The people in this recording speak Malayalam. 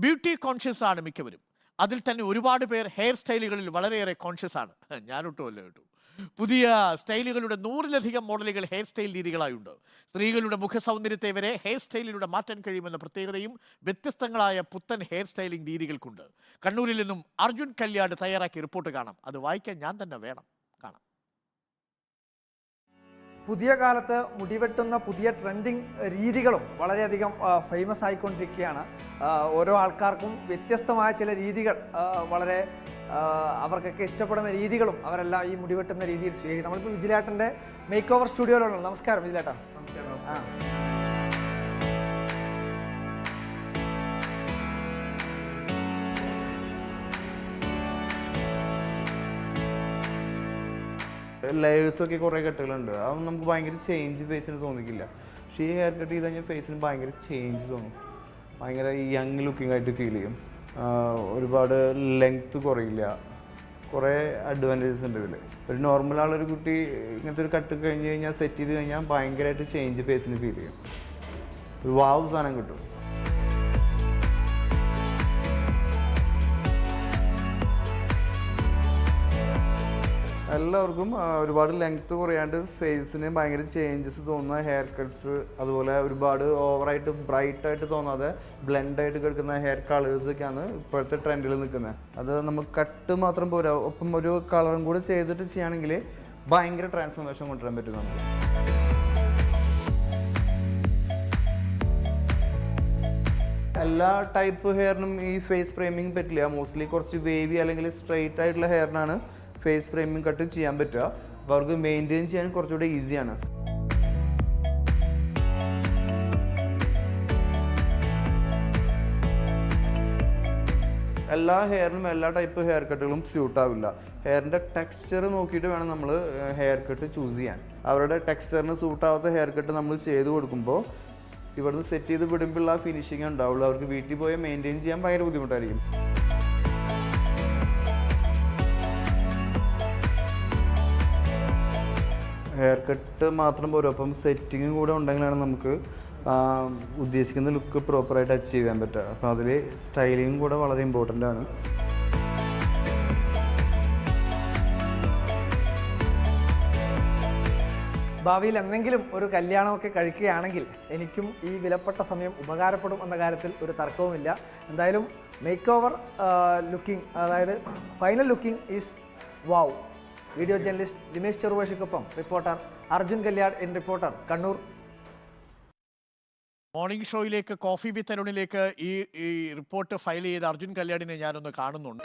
ബ്യൂട്ടി കോൺഷ്യസ് ആണ് മിക്കവരും. അതിൽ തന്നെ ഒരുപാട് പേർ ഹെയർ സ്റ്റൈലുകളിൽ വളരെയേറെ കോൺഷ്യസ് ആണ്. ഞാനൊട്ടുമല്ല കേട്ടു പുതിയ സ്റ്റൈലുകളുടെ നൂറിലധികം മോഡലുകൾ ഹെയർ സ്റ്റൈൽ രീതികളായുണ്ട്. സ്ത്രീകളുടെ മുഖസൗന്ദര്യത്തെ വരെ ഹെയർ സ്റ്റൈലിലൂടെ മാറ്റാൻ കഴിയുമെന്ന പ്രത്യേകതയും വ്യത്യസ്തങ്ങളായ പുത്തൻ ഹെയർ സ്റ്റൈലിംഗ് രീതികൾക്കുണ്ട്. കണ്ണൂരിൽ നിന്നും അർജുൻ കല്യാട് തയ്യാറാക്കിയ റിപ്പോർട്ട് കാണാം. അത് വായിക്കാൻ ഞാൻ തന്നെ വേണം. കാണാം. പുതിയ കാലത്ത് മുടിവെട്ടുന്ന പുതിയ ട്രെൻഡിങ് രീതികളും വളരെയധികം ഫേമസ് ആയിക്കൊണ്ടിരിക്കുകയാണ്. ഓരോ ആൾക്കാർക്കും വ്യത്യസ്തമായ ചില രീതികൾ വളരെ അവർക്കൊക്കെ ഇഷ്ടപ്പെടുന്ന രീതികളും അവരെല്ലാം ഈ മുടിവെട്ടുന്ന രീതിയിൽ സ്വീകരിക്കും നമ്മളിപ്പോൾ വിജിലേട്ടന്റെ മേക്ക് ഓവർ സ്റ്റുഡിയോയിലുള്ള നമസ്കാരം വിജിലേട്ടാ. ആ. ലെയേഴ്സ് ഒക്കെ കുറേ കെട്ടുകളുണ്ട്. അതൊന്നും നമുക്ക് ഭയങ്കര ചേഞ്ച് ഫേസിന് തോന്നിക്കില്ല. പക്ഷേ ഈ ഹെയർ കട്ട് ചെയ്ത് കഴിഞ്ഞാൽ ഫേസിന് ഭയങ്കര ചേഞ്ച് തോന്നും. ഭയങ്കര യങ് ലുക്കിംഗ് ആയിട്ട് ഫീൽ ചെയ്യും. ഒരുപാട് ലെങ്ത്ത് കുറയില്ല. കുറേ അഡ്വാന്റേജസ് ഉണ്ട് ഇതിൽ ഒരു നോർമൽ ആളൊരു കുട്ടി ഇങ്ങനത്തെ ഒരു കട്ട് കഴിഞ്ഞ് കഴിഞ്ഞാൽ സെറ്റ് ചെയ്ത് കഴിഞ്ഞാൽ ഭയങ്കരമായിട്ട് ചേഞ്ച് ഫേസിന് ഫീൽ ചെയ്യും. ഒരു വാവ് സാധനം കിട്ടും. എല്ലാവർക്കും ഒരുപാട് ലെങ്ത് കുറയാണ്ട് ഫേസിന് ഭയങ്കര ചേഞ്ചസ് തോന്നുന്ന ഹെയർ കട്ട്സ് അതുപോലെ ഒരുപാട് ഓവറായിട്ട് ബ്രൈറ്റ് ആയിട്ട് തോന്നാതെ ബ്ലെൻഡ് ആയിട്ട് കിടക്കുന്ന ഹെയർ കളേഴ്സ് ഒക്കെയാണ് ഇപ്പോഴത്തെ ട്രെൻഡിൽ നിൽക്കുന്നത് അത് നമുക്ക് കട്ട് മാത്രം പോരാ ഒപ്പം ഒരു കളറും കൂടി ചെയ്തിട്ട് ചെയ്യുകയാണെങ്കിൽ ഭയങ്കര ട്രാൻസ്ഫോർമേഷൻ കൊണ്ടുവരാൻ പറ്റും നമുക്ക്. എല്ലാ ടൈപ്പ് ഹെയറിനും ഈ ഫേസ് ഫ്രെയിമിങ് പറ്റില്ല. മോസ്റ്റ്ലി കുറച്ച് വേവി അല്ലെങ്കിൽ സ്ട്രെയിറ്റ് ആയിട്ടുള്ള ഹെയറിനാണ് ഫേസ് ഫ്രെയിമിങ് കട്ട് ചെയ്യാൻ പറ്റുക. അപ്പോൾ അവർക്ക് മെയിന്റെയിൻ ചെയ്യാൻ കുറച്ചുകൂടെ ഈസിയാണ് എല്ലാ ഹെയറിനും എല്ലാ ടൈപ്പ് ഹെയർ കട്ടുകളും സ്യൂട്ട് ആവില്ല. ഹെയറിന്റെ ടെക്സ്ചർ നോക്കിയിട്ട് വേണം നമ്മൾ ഹെയർ കട്ട് ചൂസ് ചെയ്യാൻ. അവരുടെ ടെക്സ്ചറിന് സ്യൂട്ട് ആവാത്ത ഹെയർ കട്ട് നമ്മൾ ചെയ്ത് കൊടുക്കുമ്പോൾ ഇവിടുന്ന് സെറ്റ് ചെയ്ത് വിടുമ്പോൾ ആ ഫിനിഷിങ് ഉണ്ടാവുള്ളൂ. അവർക്ക് വീട്ടിൽ പോയി മെയിന്റെയിൻ ചെയ്യാൻ ഭയങ്കര ബുദ്ധിമുട്ടായിരിക്കും. ഹെയർ കട്ട് മാത്രം പോരും. അപ്പം സെറ്റിങ്ങും കൂടെ ഉണ്ടെങ്കിലാണ് നമുക്ക് ഉദ്ദേശിക്കുന്ന ലുക്ക് പ്രോപ്പറായിട്ട് അച്ചീവ് ചെയ്യാൻ പറ്റുക. അപ്പോൾ അതിൽ സ്റ്റൈലിങ്ങും കൂടെ വളരെ ഇമ്പോർട്ടന്റ് ആണ്. ഭാവിയിൽ എന്തെങ്കിലും ഒരു കല്യാണമൊക്കെ കഴിക്കുകയാണെങ്കിൽ എനിക്കും ഈ വിലപ്പെട്ട സമയം ഉപകാരപ്പെടും എന്ന കാര്യത്തിൽ ഒരു തർക്കവുമില്ല. എന്തായാലും മേക്ക് ഓവർ ലുക്കിംഗ് അതായത് final looking is wow video journalist Dinesh ചെറുവേഷിക്കൊപ്പം reporter Arjun Kalyad in reporter Kannur. Morning ഷോയിലേക്ക് coffee with അരുണിലേക്ക് ഈ ഈ റിപ്പോർട്ട് ഫയൽ ചെയ്ത അർജുൻ കല്യാടിനെ ഞാനൊന്ന് കാണുന്നുണ്ട്.